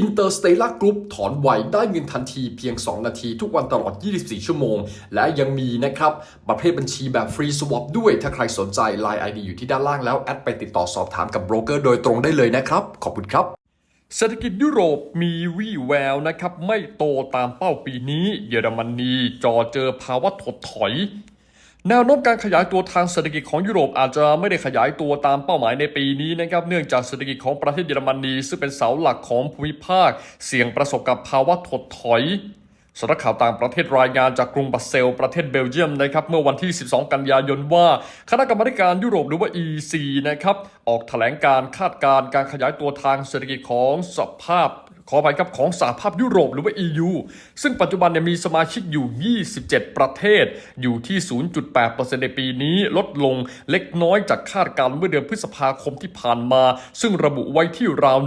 Interstellar Group ถอนไวได้เงินทันทีเพียง 2 นาทีทุกวันตลอด 24 ชั่วโมง และยังมีนะครับ ประเภทบัญชีแบบฟรีสวอปด้วย ถ้าใครสนใจ Line ID อยู่ที่ด้านล่างแล้ว แอดไปติดต่อสอบถามกับโบรกเกอร์โดยตรงได้เลยนะครับ ขอบคุณครับเศรษฐกิจยุโรปมีวี่แววนะครับ ไม่โตตามเป้าปีนี้ เยอรมนีจอเจอภาวะถดถอย แนวโน้มการขยายตัวทางเศรษฐกิจของยุโรปอาจจะไม่ได้ขยายตัวตามเป้าหมายในปีนี้นะครับเนื่องจากเศรษฐกิจของประเทศเยอรมนีซึ่งเป็นเสาหลักของภูมิภาค เสี่ยงประสบกับภาวะถดถอยสำนักข่าวต่างประเทศรายงานจากกรุงบัสเซล ประเทศเบลเยียมนะครับเมื่อวันที่ 12 กันยายนว่า คณะกรรมการยุโรปหรือว่า EC นะครับออกแถลงการคาดการณ์การขยายตัวทางเศรษฐกิจของสภาพ ขอไปกับของสหภาพยุโรปหรือว่า EU ซึ่งปัจจุบันเนี่ยมีสมาชิกอยู่ 27 ประเทศ อยู่ที่ 0.8%ในปีนี้ลดลงเล็กน้อยจากคาดการณ์เมื่อเดือนพฤษภาคมที่ผ่านมา ซึ่งระบุไว้ที่ราว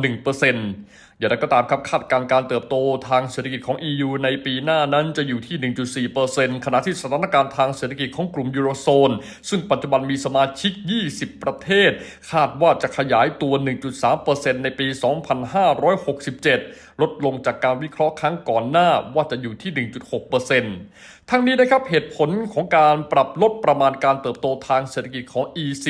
1% อย่างไรก็ตามครับคาดการณ์การเติบโตทางเศรษฐกิจของ EU ในปีหน้านั้นจะอยู่ที่ 1.4%ขณะที่สถานการณ์ทางเศรษฐกิจของกลุ่มยูโรโซน ซึ่งปัจจุบันมีสมาชิก 20 ประเทศ คาดว่าจะขยายตัว 1.3%ในปี 2567 ลดลงจากการวิเคราะห์ครั้งก่อนหน้าว่าจะอยู่ที่ 1.6%ทั้งนี้นะครับเหตุผลของการปรับลดประมาณการเติบโตทางเศรษฐกิจของ EC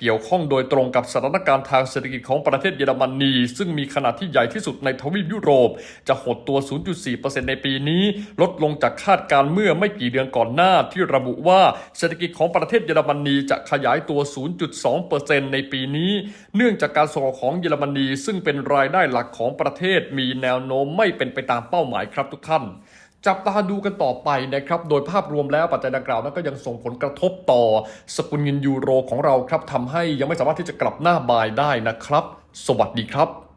เกี่ยวข้องโดยตรงกับสถานการณ์ทางเศรษฐกิจของประเทศเยอรมนี ซึ่งมีขนาดที่ใหญ่ที่สุดในทวีปยุโรป จะหดตัว 0.4%ในปีนี้ ลดลงจากคาดการเมื่อไม่กี่เดือนก่อนหน้าที่ระบุว่าเศรษฐกิจของประเทศเยอรมนีจะขยายตัว 0.2%ในปีนี้ เนื่องจากการส่งอของเยอรมนีซึ่งเป็นรายได้หลักของประเทศมีแนวโน้มไม่เป็นไปตามเป้าหมายครับทุกท่าน จับตาดูกันต่อไปนะครับ โดยภาพรวมแล้วปัจจัยดังกล่าวนั้นก็ยังส่งผลกระทบต่อสกุลเงินยูโรของเราครับทำให้ยังไม่สามารถที่จะกลับหน้าบายได้นะครับ สวัสดีครับ